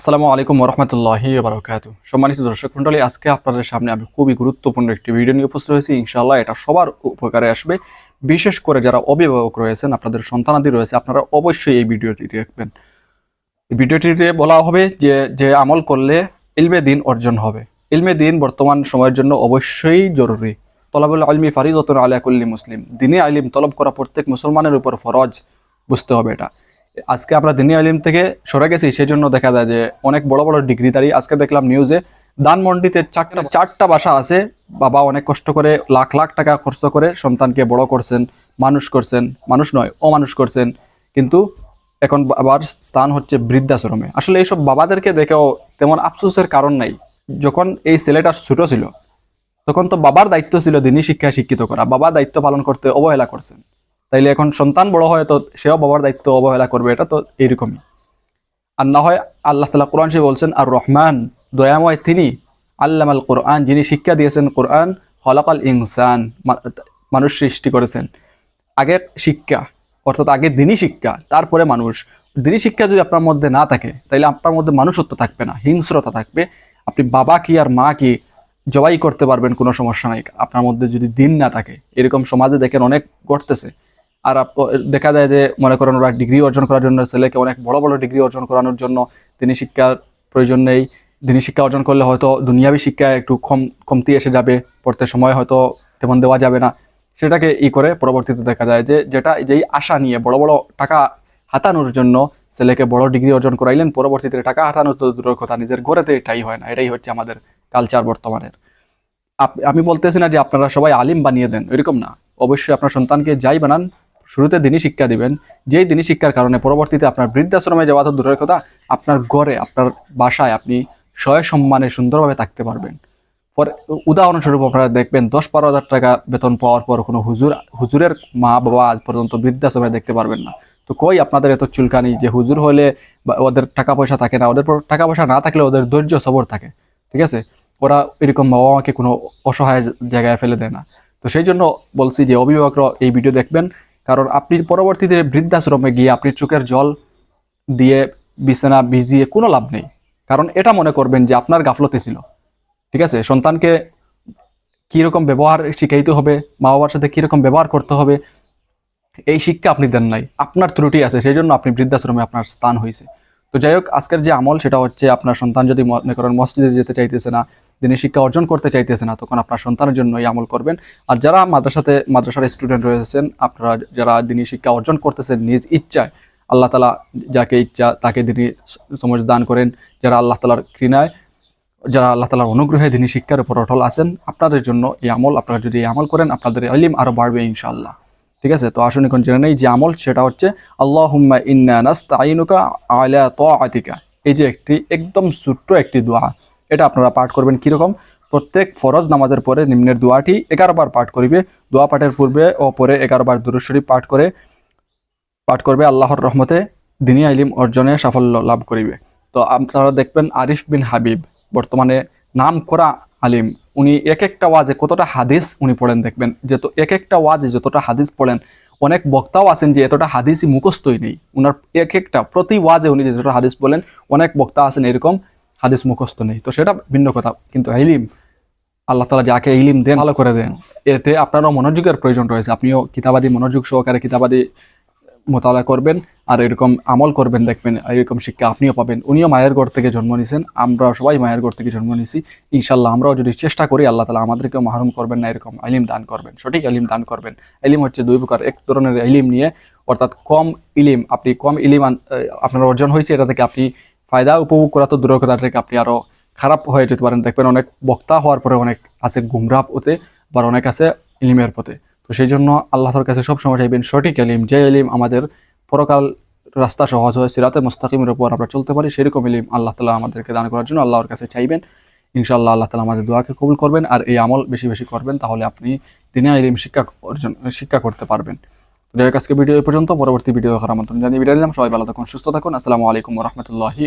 আসসালামু আলাইকুম রহমতুল্লাহি বারকাত সম্মানিত দর্শক মন্ডলী আজকে আপনাদের সামনে আমি খুবই গুরুত্বপূর্ণ একটি ভিডিও নিয়ে উপস্থিত হয়েছি। ইনশাআল্লাহ এটা সবার উপকারে আসবে। বিশেষ করে যারা অভিভাবক রয়েছেন, আপনাদের সন্তানাদি রয়েছে, আপনারা অবশ্যই এই ভিডিওটি দেখবেন। ভিডিওটিতে বলা হবে যে যে আমল করলে ইলমে দিন অর্জন হবে। ইলমে দিন বর্তমান সময়ের জন্য অবশ্যই জরুরি। তলাবুল আলমি ফারিজতুন আলিয়া কুল্লি মুসলিম। দিনে আলিম তলব করা প্রত্যেক মুসলমানের উপর ফরজ। বুঝতে হবে এটা। আজকে আমরা দিনী আলিম থেকে সরে গেছি সেই জন্য দেখা যায় যে অনেক বড় বড় ডিগ্রিধারী আজকে দেখলাম নিউজে দানমন্ডিতে চারটা চারটা বাসা আছে। বাবা অনেক কষ্ট করে লাখ লাখ টাকা খরচ করে সন্তানকে বড় করছেন, মানুষ করছেন, মানুষ নয়, অমানুষ করছেন। কিন্তু এখন বাবার স্থান হচ্ছে বৃদ্ধাশ্রমে। আসলে এইসব বাবাদেরকে দেখেও তেমন আফসোসের কারণ নাই। যখন এই ছেলেটা ছোট ছিল, তখন তো বাবার দায়িত্ব ছিল দিনই শিক্ষায় শিক্ষিত করা। বাবা দায়িত্ব পালন করতে অবহেলা করছেন। তাইলে এখন সন্তান বড় হয় তো সেও বাবার দায়িত্ব অবহেলা করবে, এটা তো এইরকমই। আর না হয় আল্লাহ তালা কোরআন সে বলছেন আর রহমান দয়াময় তিনি আল্লামাল কোরআন, যিনি শিক্ষা দিয়েছেন কোরআন হলাকাল ইনসান মানুষ সৃষ্টি করেছেন। আগে শিক্ষা, অর্থাৎ আগে দিনই শিক্ষা, তারপরে মানুষ। দিনই শিক্ষা যদি আপনার মধ্যে না থাকে তাহলে আপনার মধ্যে মানুষত্ব থাকবে না, হিংস্রতা থাকবে। আপনি বাবা কি আর মা কি জবাই করতে পারবেন, কোনো সমস্যা নাই। আপনার মধ্যে যদি দিন না থাকে, এরকম সমাজে দেখেন অনেক ঘটতেছে। আর দেখা যায় যে মনে করেন ওরা ডিগ্রি অর্জন করার জন্য ছেলেকে অনেক বড় বড় ডিগ্রি অর্জন করানোর জন্য তিনি শিক্ষার প্রয়োজন নেই। দিনী শিক্ষা অর্জন করলে হয়তো দুনিয়াবি শিক্ষা একটু কম কমতি এসে যাবে, পড়তে সময় হয়তো তেমন দেওয়া যাবে না। সেটাকে ই করে পরবর্তীতে দেখা যায় যে যেটা যেই আশা নিয়ে বড় বড় টাকা হাতানোর জন্য ছেলেকে বড় ডিগ্রি অর্জন করাইলেন, পরবর্তীতে টাকা হাতানোর তো দূরের কথা, নিজের ঘরেতে এটাই হয় না। এটাই হচ্ছে আমাদের কালচার বর্তমানের। আমি বলতেছি না যে আপনারা সবাই আলিম বানিয়ে দেন, এরকম না। অবশ্যই আপনার সন্তানকে যাই বানান শুরুতে দিনই শিক্ষা দিবেন। যেই দিনই শিক্ষার কারণে পরবর্তীতে আপনার বৃদ্ধাশ্রমে যাওয়া তো দূরের কথা, আপনার ঘরে, আপনার বাসায় আপনি সয় সম্মানে সুন্দরভাবে থাকতে পারবেন। পর উদাহরণস্বরূপ আপনারা দেখবেন দশ বারো হাজার টাকা বেতন পাওয়ার পর কোনো হুজুর, হুজুরের মা বাবা আজ পর্যন্ত বৃদ্ধাশ্রমে দেখতে পারবেন না। তো কই আপনাদের এত চুলকানি যে হুজুর হলে ওদের টাকা পয়সা থাকে না, ওদের টাকা পয়সা না থাকলে ওদের ধৈর্য সবর থাকে, ঠিক আছে? ওরা এরকম বাবা মাকে কোনো অসহায় জায়গায় ফেলে দেয় না। তো সেই জন্য বলছি যে, অভিভাবকরা এই ভিডিও দেখবেন কারণ আপনি পরবর্তীতে বৃদ্ধাশ্রমে গিয়ে আপনি চোখের জল দিয়ে বিছানা ভিজিয়ে কোনো লাভ নেই। কারণ এটা মনে করবেন যে আপনার গাফলতি ছিল। ঠিক আছে? সন্তানকে কীরকম ব্যবহার শিখাইতে হবে মা বাবার সাথে কীরকম ব্যবহার করতে হবে, এই শিক্ষা আপনি দেন নাই। আপনার ত্রুটি আছে সেই জন্য আপনি বৃদ্ধাশ্রমে আপনার স্থান হয়েছে তো যাই হোক, আজকের যে আমল সেটা হচ্ছে আপনার সন্তান যদি মনে করেন মসজিদে যেতে চাইতেছে না দিনের শিক্ষা অর্জন করতে চাইতেছে না, তখন আপনার সন্তানের জন্য এই আমল করবেন। আর যারা মাদ্রাসাতে, মাদ্রাসার স্টুডেন্ট রয়েছেন, আপনারা যারা দিনী শিক্ষা অর্জন করতেছেন নিজ ইচ্ছায়, আল্লাহ তালা যাকে ইচ্ছা তাকে দিনী সমাজ দান করেন। যারা আল্লাহ তালার ঘৃণায়, যারা আল্লাহ তালার অনুগ্রহে দিনী শিক্ষার উপর অটল আছেন, আপনাদের জন্য এই আমল, আপনারা যদি এই আমল করেন, আপনাদের আলিম আরও বাড়বে ইনশাআল্লাহ। ঠিক আছে? তো আসুন এখন জেনে নেই যে আমল সেটা হচ্ছে আল্লাহ হুম্মা ইন্না নাস্তাইনুকা আলা তাআতিকা। এই যে একটি, একদম ছোট্ট একটি দোয়া। এটা আপনারা পাঠ করবেন কীরকম? প্রত্যেক ফরজ নামাজের পরে নিম্নের দোয়াটি এগারো বার পাঠ করিবে। দোয়া পাঠের পূর্বে ও পরে এগারো বার দুরুদ পাঠ করে পাঠ করবে আল্লাহর রহমতে, দিনী আলিম অর্জনে সাফল্য লাভ করিবে। তো আপনারা দেখবেন আরিফ বিন হাবিব, বর্তমানে নাম করা আলিম, উনি এক একটা ওয়াজে কতটা হাদিস উনি পড়েন দেখবেন। যে তো এক একটা ওয়াজে যতটা হাদিস পড়েন, অনেক বক্তাও আছেন যে এতটা হাদিসই মুখস্থই নেই। উনার এক একটা প্রতি ওয়াজে উনি যতটা হাদিস বলেন, অনেক বক্তা আছেন এরকম। হাদিস মুখস্থ নেই। তো সেটা ভিন্ন কথা। কিন্তু ইলিম, আল্লাহ তালা যাকে ইলিম দেন, ভালো করে দেন। এতে আপনারও মনোযোগের প্রয়োজন রয়েছে। আপনিও কিতাবাদি মনোযোগ সহকারে কিতাবাদি মোতালা করবেন আর এরকম আমল করবেন, দেখবেন এরকম শিক্ষা আপনিও পাবেন। উনিও মায়ের ঘর থেকে জন্ম নিয়েছেন আমরা সবাই মায়ের ঘর থেকে জন্ম নিয়েছি ইনশাল্লাহ আমরাও যদি চেষ্টা করি, আল্লাহ তালা আমাদেরকেও মাহরুম করবেন না, এরকম আলিম দান করবেন। সঠিক আলিম দান করবেন। এলিম হচ্ছে দুই প্রকার। এক ধরনের এলিম নিয়ে, অর্থাৎ কম ইলিম, আপনি কম ইলিম আপনার অর্জন হয়েছে, এটা থেকে আপনি ফায়দা উপভোগ করা তো দূরের কথা থেকে আপনি আরও খারাপ হয়ে যেতে পারেন। দেখবেন অনেক বক্তা হওয়ার পরে অনেক আছে গুমরাপ পথে বা অনেক আছে ইলিমের পথে। তো সেই জন্য আল্লাহর কাছে সব সময় চাইবেন সঠিক এলিম যে এলিম আমাদের পরকাল রাস্তা সহজ হয়, সিরাতে মুস্তাকিমের উপর আমরা চলতে পারি, সেরকম এলিম আল্লাহ তালা আমাদেরকে দান করার জন্য আল্লাহর কাছে চাইবেন। ইনশাআল্লাহ আল্লাহ তালা আমাদের দোয়াকে কবুল করবেন, আর এই আমল বেশি বেশি করবেন, তাহলে আপনি দিনে এলিম শিক্ষা অর্জন শিক্ষা করতে পারবেন। যাই আজকে ভিডিও পর্যন্ত। পরবর্তী ভিডিও দেখার আমন্ত্রণ জানিয়ে বিদায় দিলাম সবাই ভালো থাকুন, সুস্থ থাকুন। আসসালামু আলাইকুম রহমতুল্লাহি